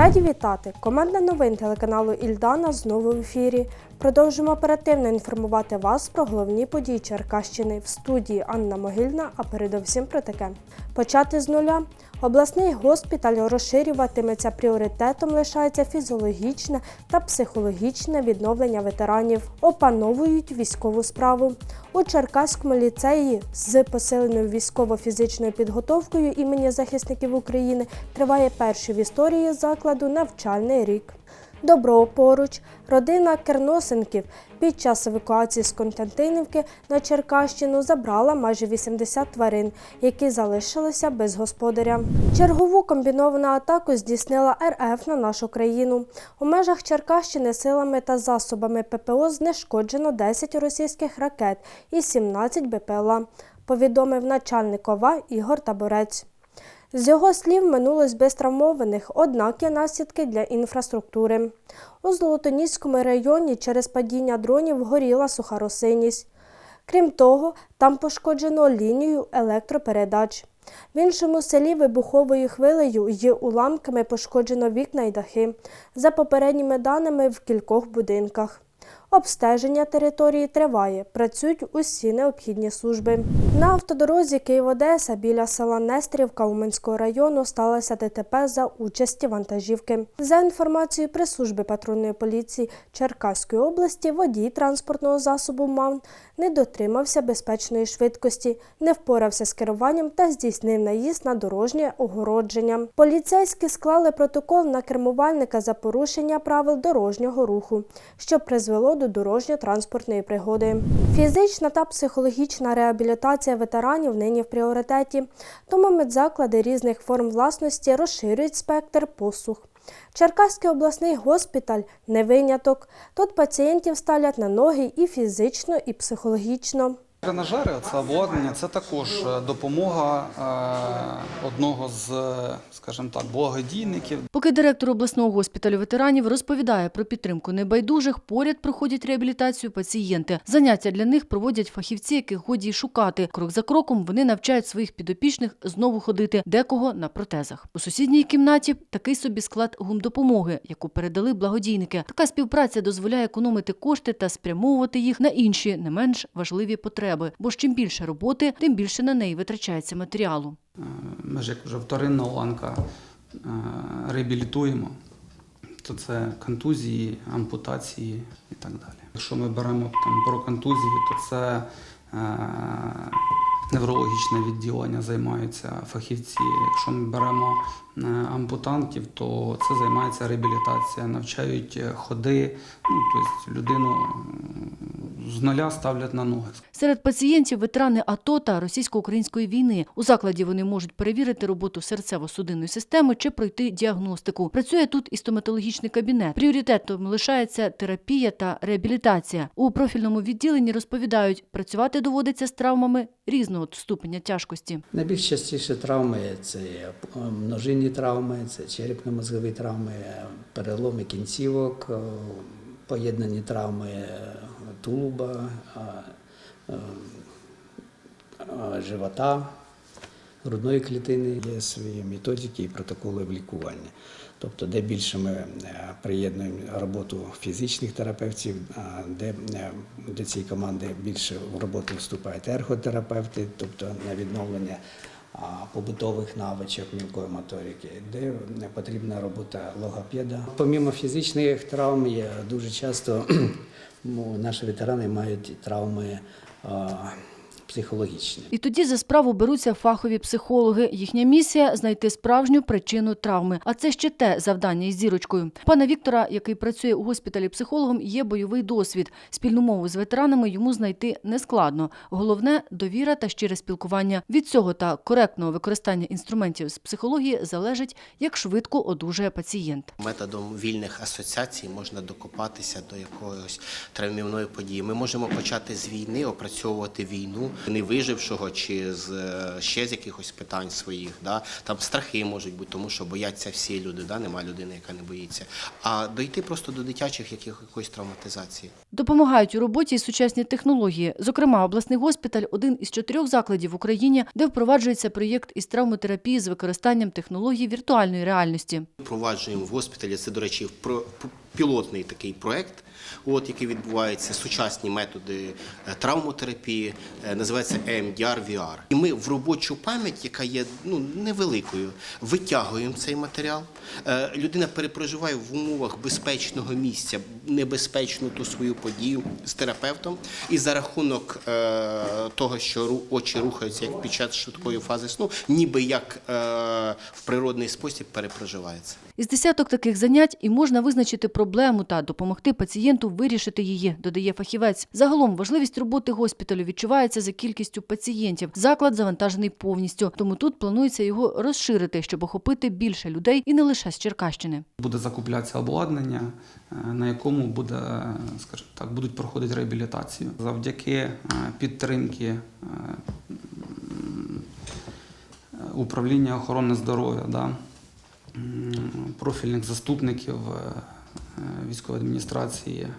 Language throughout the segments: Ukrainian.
Раді вітати! Команда новин телеканалу Ільдана знову в ефірі. Продовжуємо оперативно інформувати вас про головні події Черкащини в студії Анна Могильна, а передовсім про таке. Почати з нуля. Обласний госпіталь розширюватиметься пріоритетом лишається фізіологічне та психологічне відновлення ветеранів. Опановують військову справу. У Черкаському ліцеї з посиленою військово-фізичною підготовкою імені захисників України триває перший в історії закладу навчальний рік. Добро поруч, родина Керносенків під час евакуації з Константинівки на Черкащину забрала майже 80 тварин, які залишилися без господаря. Чергову комбіновану атаку здійснила РФ на нашу країну. У межах Черкащини силами та засобами ППО знешкоджено 10 російських ракет і 17 БПЛА, повідомив начальник ОВА Ігор Таборець. З його слів, минулось без травмованих, однак є наслідки для інфраструктури. У Золотоніському районі через падіння дронів горіла суха рослинність. Крім того, там пошкоджено лінію електропередач. В іншому селі вибуховою хвилею й уламками пошкоджено вікна й дахи. За попередніми даними в кількох будинках. Обстеження території триває, працюють усі необхідні служби. На автодорозі Київ-Одеса біля села Нестрівка Уманського району сталося ДТП за участі вантажівки. За інформацією прес-служби патрульної поліції Черкаської області, водій транспортного засобу МАН не дотримався безпечної швидкості, не впорався з керуванням та здійснив наїзд на дорожнє огородження. Поліцейські склали протокол на кермувальника за порушення правил дорожнього руху, що призвело до дорожньо-транспортної пригоди. Фізична та психологічна реабілітація ветеранів нині в пріоритеті, тому медзаклади різних форм власності розширюють спектр послуг. Черкаський обласний госпіталь не виняток. Тут пацієнтів ставлять на ноги і фізично, і психологічно. Тренажери, це обладнання, це також е, допомога е, одного з, е, скажімо так, благодійників. Поки директор обласного госпіталю ветеранів розповідає про підтримку небайдужих, поряд проходять реабілітацію пацієнти. Заняття для них проводять фахівці, яких годі й шукати. Крок за кроком вони навчають своїх підопічних знову ходити, декого на протезах. У сусідній кімнаті такий собі склад гумдопомоги, яку передали благодійники. Така співпраця дозволяє економити кошти та спрямовувати їх на інші не менш важливі потреби. Бо ж чим більше роботи, тим більше на неї витрачається матеріалу. Е, Ми ж як вже вторинна ланка е, реабілітуємо, то це контузії, ампутації і так далі. Якщо ми беремо там, про контузії, то це е, неврологічне відділення займаються фахівці. Якщо ми беремо ампутантів, то це займається реабілітація, навчають ходи, ну, тобто людину з нуля ставлять на ноги. Серед пацієнтів ветерани АТО та російсько-української війни. У закладі вони можуть перевірити роботу серцево-судинної системи чи пройти діагностику. Працює тут і стоматологічний кабінет. Пріоритетом лишається терапія та реабілітація. У профільному відділенні розповідають, працювати доводиться з травмами різного ступеня тяжкості. Найбільш частіше травми це е, множинні травми, це черепно-мозгові травми, переломи кінцівок, е, поєднані травми тулуба, живота, грудної клітини. Є свої методики і протоколи в лікуванні. Тобто, де більше ми е, приєднуємо роботу фізичних терапевтів, де е, до цієї команди більше в роботу вступають ерготерапевти, тобто на відновлення побутових навичок мілкої моторики, де не потрібна робота логопеда. Помімо фізичних травм, є дуже часто наші ветерани мають травми психологічні. І тоді за справу беруться фахові психологи. Їхня місія знайти справжню причину травми. А це ще те завдання із зірочкою. Пана Віктора, який працює у госпіталі психологом, є бойовий досвід. Спільну мову з ветеранами йому знайти нескладно. Головне довіра та щире спілкування. Від цього та коректного використання інструментів з психології залежить, як швидко одужає пацієнт. Методом вільних асоціацій можна докопатися до якоїсь травмівної події. Ми можемо почати з війни, опрацьовувати війну не вижившого чи з е, ще з якихось питань своїх. Да? Там страхи можуть бути, тому що бояться всі люди. Да? Нема людини, яка не боїться. А дойти просто до дитячих яких- якоїсь травматизації. Допомагають у роботі й сучасні технології. Зокрема, обласний госпіталь один із чотирьох закладів в Україні, де впроваджується проєкт із травмотерапії з використанням технологій віртуальної реальності. Впроваджуємо в госпіталі. Це, до речі, про- пілотний такий проект, от який відбувається сучасні методи е, травмотерапії, е, називається EMDR VR. І ми в робочу пам'ять, яка є ну невеликою, витягуємо цей матеріал. Е, Людина перепроживає в умовах безпечного місця небезпечну ту свою подію з терапевтом, і за рахунок того, що очі рухаються як під час швидкої фази сну, ніби як в природний спосіб перепроживається. Із десяток таких занять і можна визначити проблему та допомогти пацієнту вирішити її, додає фахівець. Загалом важливість роботи госпіталю відчувається за кількістю пацієнтів. Заклад завантажений повністю, тому тут планується його розширити, щоб охопити більше людей і не лише з Черкащини. Буде закуплятися обладнання, е, на якому буде, е, скажімо так, будуть проходити реабілітацію. Завдяки е, підтримки управління охорони здоров'я, да, профільних заступників військової адміністрації. е,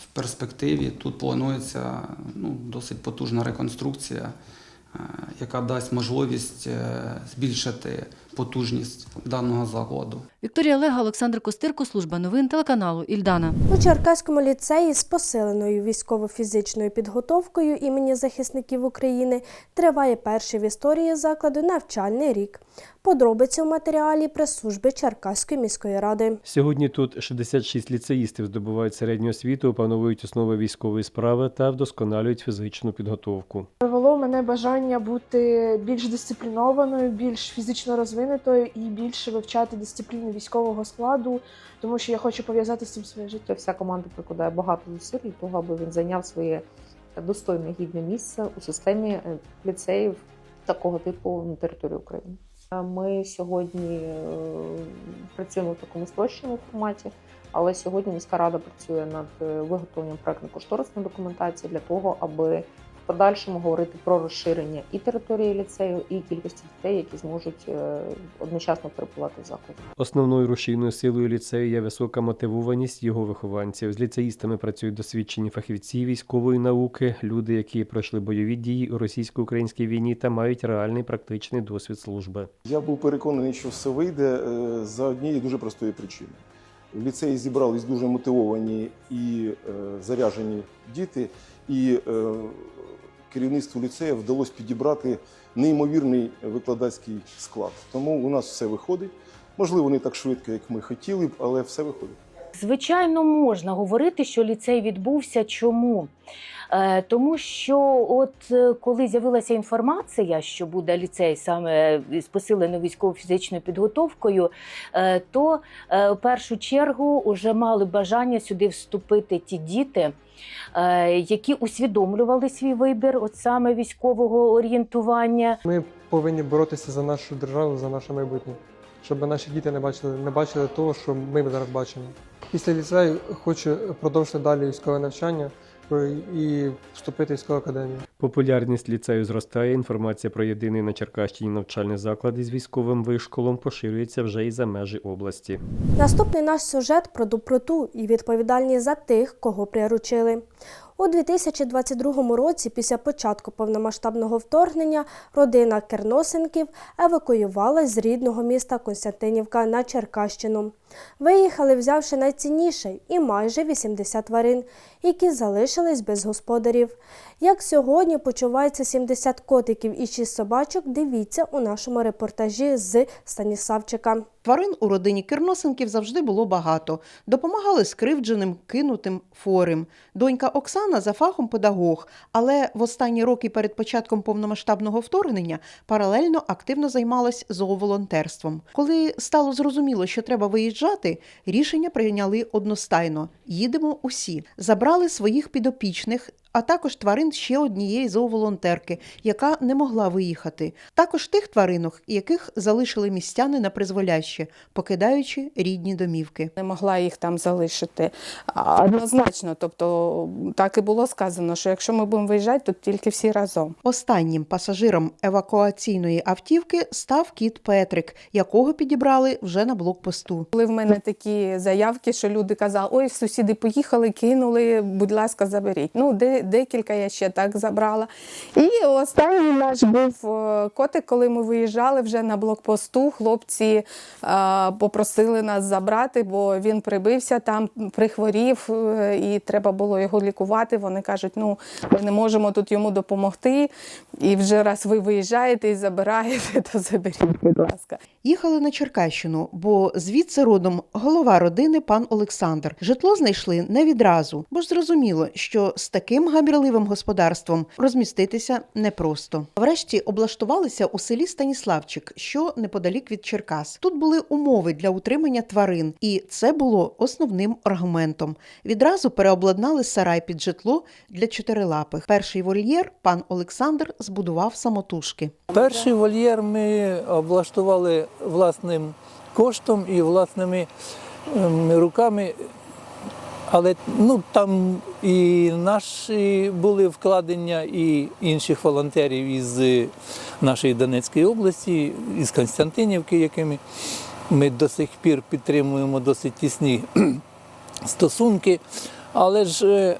В перспективі тут планується ну, досить потужна реконструкція, е, яка дасть можливість е, збільшити потужність даного закладу. Вікторія Лега, Олександр Костирко, служба новин телеканалу Ільдана. У Черкаському ліцеї з посиленою військово-фізичною підготовкою імені захисників України триває перший в історії закладу навчальний рік. Подробиці у матеріалі прес-служби Черкаської міської ради. Сьогодні тут 66 ліцеїстів здобувають середню освіту, опановують основи військової справи та вдосконалюють фізичну підготовку. Привело мене бажання бути більш дисциплінованою, більш фізично розвинутою і більше вивчати дисципліну військового складу, тому що я хочу пов'язати з цим своє життя. Вся команда прикладає багато зусиль для того, аби він зайняв своє достойне гідне місце у системі е, ліцеїв такого типу на території України. Е, Ми сьогодні е, працюємо в такому спрощеному форматі, але сьогодні міська рада працює над виготовленням проектно-кошторисної документації для того, аби в подальшому говорити про розширення і території ліцею, і кількості дітей, які зможуть е, одночасно перебувати в закладі. Основною рушійною силою ліцею є висока мотивованість його вихованців. З ліцеїстами працюють досвідчені фахівці військової науки, люди, які пройшли бойові дії у російсько-українській війні та мають реальний практичний досвід служби. Я був переконаний, що все вийде е, за однієї дуже простої причини. В ліцеї зібрались дуже мотивовані і е, заряжені діти, і е, керівництву ліцею вдалося підібрати неймовірний викладацький склад. Тому у нас все виходить. Можливо, не так швидко, як ми хотіли б, але все виходить. Звичайно, можна говорити, що ліцей відбувся. Чому? Е, Тому що, от е, коли з'явилася інформація, що буде ліцей саме з посиленою військово-фізичною підготовкою, е, то в першу чергу вже мали бажання сюди вступити ті діти, які усвідомлювали свій вибір, от саме військового орієнтування. Ми повинні боротися за нашу державу, за наше майбутнє, щоб наші діти не бачили, не бачили того, що ми зараз бачимо. Після ліцею хочу продовжити далі військове навчання і вступити в військову академію. Популярність ліцею зростає. Інформація про єдиний на Черкащині навчальний заклад із військовим вишколом поширюється вже й за межі області. Наступний наш сюжет про доброту і відповідальність за тих, кого приручили. У 2022 році, після початку повномасштабного вторгнення, родина Керносенків евакуювалась з рідного міста Константинівка на Черкащину. Виїхали, взявши найцінніше і майже 80 тварин, які залишились без господарів. Як сьогодні почувається 70 котиків і 6 собачок, дивіться у нашому репортажі з Станіславчика. Тварин у родині Керносенків завжди було багато. Допомагали скривдженим, кинутим, хворим. Донька Оксана за фахом педагог, але в останні роки перед початком повномасштабного вторгнення паралельно активно займалась зооволонтерством. Коли стало зрозуміло, що треба виїжджати, рішення прийняли одностайно: їдемо усі. Забрали своїх підопічних. А також тварин ще однієї зооволонтерки, яка не могла виїхати. Також тих тваринок, яких залишили містяни на призволяще, покидаючи рідні домівки. Не могла їх там залишити. Однозначно, тобто так і було сказано, що якщо ми будемо виїжджати, то тільки всі разом. Останнім пасажиром евакуаційної автівки став кіт Петрик, якого підібрали вже на блокпосту. Були в мене такі заявки, що люди казали, ой, сусіди поїхали, кинули, будь ласка, заберіть. Ну, де, декілька я ще так забрала. І останній наш був е, котик, коли ми виїжджали вже на блокпосту. Хлопці е, попросили нас забрати, бо він прибився там, прихворів, е, і треба було його лікувати. Вони кажуть, ну ми не можемо тут йому допомогти. І вже раз ви виїжджаєте і забираєте, то заберіть, будь ласка. Їхали на Черкащину, бо звідси родом голова родини пан Олександр. Житло знайшли не відразу, бо зрозуміло, що з таким гамірливим господарством розміститися непросто. Врешті облаштувалися у селі Станіславчик, що неподалік від Черкас. Тут були умови для утримання тварин, і це було основним аргументом. Відразу переобладнали сарай під житло для чотирилапих. Перший вольєр пан Олександр збудував самотужки. Перший вольєр ми облаштували власним коштом і власними ем, руками. Але ну, там і наші були вкладення, і інших волонтерів із е, нашої Донецької області, із Константинівки, якими ми до сих пір підтримуємо досить тісні стосунки. Але ж е,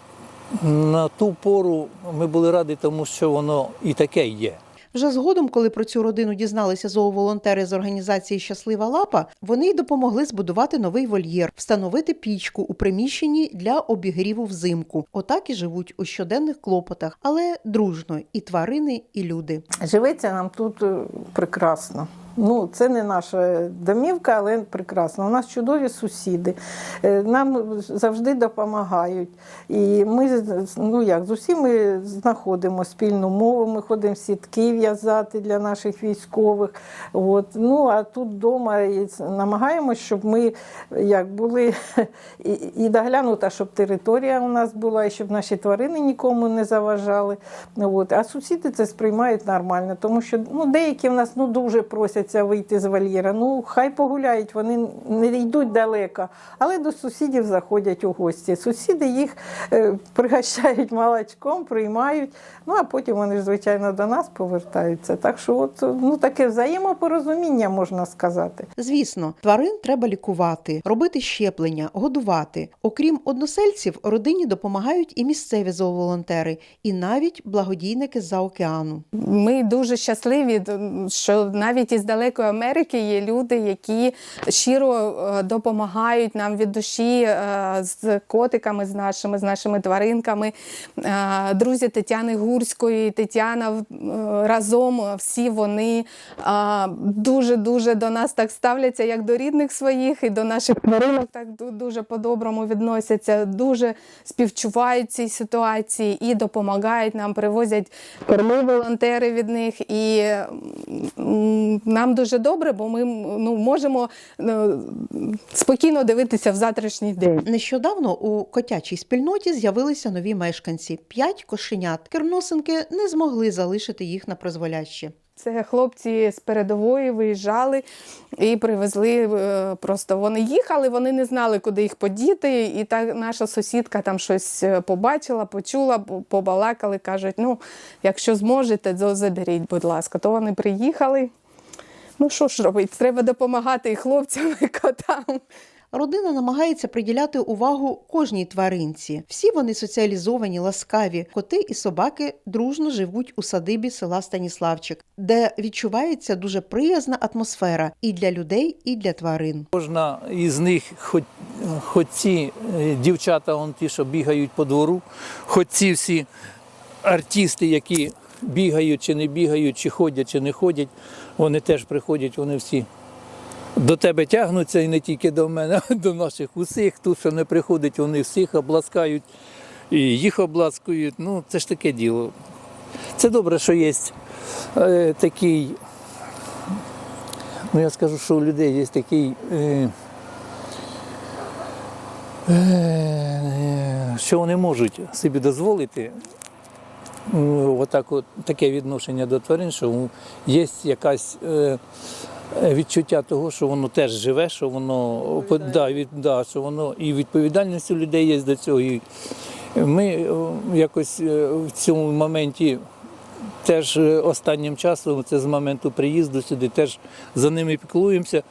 на ту пору ми були раді, тому що воно і таке є. Вже згодом, коли про цю родину дізналися зооволонтери з організації Щаслива лапа, вони й допомогли збудувати новий вольєр, встановити пічку у приміщенні для обігріву взимку. Отак і живуть у щоденних клопотах, але дружно і тварини, і люди. Живеться нам тут е, прекрасно. Ну, це не наша домівка, але прекрасно. У нас чудові сусіди. Е, Нам завжди допомагають. І ми ну як з усіми знаходимо спільну мову. Ми ходимо сітки в'язати для наших військових. От. Ну а тут вдома і намагаємося, щоб ми як були і, і доглянута, щоб територія у нас була, і щоб наші тварини нікому не заважали. От. А сусіди це сприймають нормально, тому що ну, деякі в нас ну, дуже просяться вийти з вольєра. Ну, хай погуляють, вони не йдуть далеко, але до сусідів заходять у гості. Сусіди їх е, пригощають молочком, приймають, ну а потім вони ж, звичайно, до нас повертаються. Так що, от, ну, таке взаємопорозуміння можна сказати. Звісно, тварин треба лікувати, робити щеплення, годувати. Окрім односельців, родині допомагають і місцеві зооволонтери, і навіть благодійники з-за океану. Ми дуже щасливі, що навіть із далекої Америки є люди, які щиро е, допомагають нам від душі е, з котиками, з нашими, з нашими тваринками. Е, Друзі Тетяни Гурської, Тетяна разом всі вони дуже дуже до нас так ставляться, як до рідних своїх, і до наших тваринок так дуже по-доброму відносяться, дуже співчувають цій ситуації і допомагають нам, привозять корми волонтери від них. І нам дуже добре, бо ми ну, можемо ну, спокійно дивитися в завтрашній день. Нещодавно у котячій спільноті з'явилися нові мешканці п'ять кошенят. Керносинки не змогли залишити їх на призволяще. Це хлопці з передової виїжджали і привезли. е, Просто вони їхали, вони не знали, куди їх подіти. І так наша сусідка там щось е, побачила, почула, побалакали, кажуть: ну, якщо зможете, то заберіть, будь ласка. То вони приїхали. Ну що ж робити? Треба допомагати і хлопцям, і котам. Родина намагається приділяти увагу кожній тваринці. Всі вони соціалізовані, ласкаві. Коти і собаки дружно живуть у садибі села Станіславчик, де відчувається дуже приязна атмосфера і для людей, і для тварин. Кожна із них, хоч, хоч ці е, дівчата, он ті, що бігають по двору, хоч ці всі артисти, які бігають чи не бігають, чи ходять, чи не ходять, вони теж приходять, вони всі до тебе тягнуться і не тільки до мене, а до наших усіх. Тут, що не приходить, вони всіх обласкають і їх обласкують. Ну, це ж таке діло. Це добре, що є е, такий Ну, я скажу, що у людей є такий, е, е, що вони можуть собі дозволити отак от, таке відношення до тварин, що є якась е, е, відчуття того, що воно теж живе, що воно да, від, да, що воно і відповідальність у людей є до цього. І ми е, якось е, в цьому моменті теж е, останнім часом, це з моменту приїзду сюди, теж за ними піклуємося.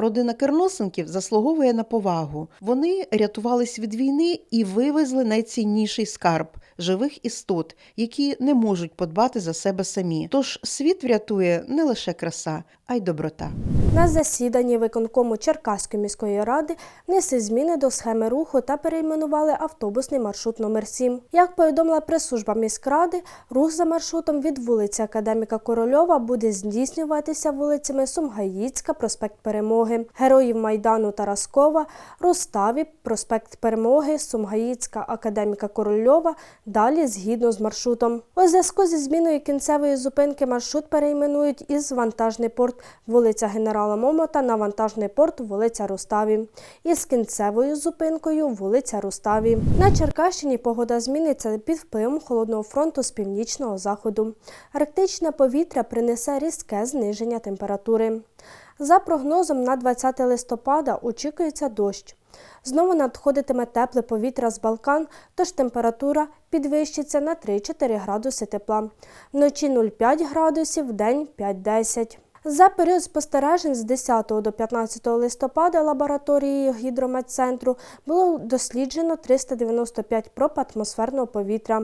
Родина Керносенків заслуговує на повагу. Вони рятувались від війни і вивезли найцінніший скарб живих істот, які не можуть подбати за себе самі. Тож світ врятує не лише краса, а й доброта. На засіданні виконкому Черкаської міської ради внесли зміни до схеми руху та перейменували автобусний маршрут номер 7 Як повідомила прес-служба міськради, рух за маршрутом від вулиці Академіка Корольова буде здійснюватися вулицями Сумгаїцька, проспект Перемоги, Героїв Майдану Тараскова, Руставі, проспект Перемоги, Сумгаїцька, Академіка Корольова, далі згідно з маршрутом. У зв'язку зі зміною кінцевої зупинки маршрут перейменують із вантажний порт вулиця Генерала Момота на вантажний порт вулиця Руставі. Із кінцевою зупинкою вулиця Руставі. На Черкащині погода зміниться під впливом холодного фронту з північного заходу. Арктичне повітря принесе різке зниження температури. За прогнозом на 20 листопада очікується дощ. Знову надходитиме тепле повітря з Балкан, тож температура підвищиться на 3-4 градуси тепла. Вночі 0,5 градусів, вдень 5-10. За період спостережень з 10 до 15 листопада лабораторією гідрометцентру було досліджено 395 проб атмосферного повітря.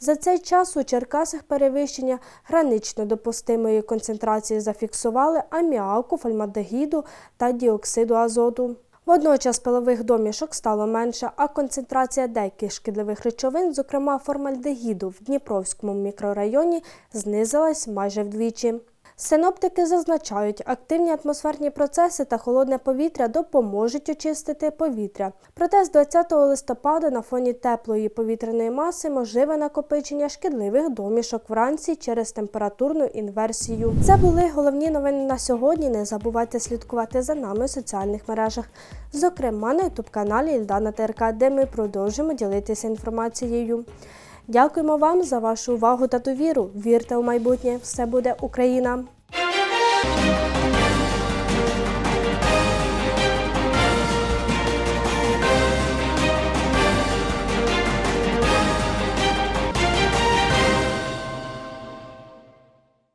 За цей час у Черкасах перевищення гранично допустимої концентрації зафіксували аміаку, фальмадегіду та діоксиду азоту. Водночас пилових домішок стало менше, а концентрація деяких шкідливих речовин, зокрема формальдегіду в Дніпровському мікрорайоні, знизилась майже вдвічі. Синоптики зазначають, активні атмосферні процеси та холодне повітря допоможуть очистити повітря. Проте з 20 листопада на фоні теплої повітряної маси можливе накопичення шкідливих домішок вранці через температурну інверсію. Це були головні новини на сьогодні. Не забувайте слідкувати за нами у соціальних мережах, зокрема на ютуб-каналі Ільдана ТРК, де ми продовжимо ділитися інформацією. Дякуємо вам за вашу увагу та довіру. Вірте у майбутнє, все буде Україна!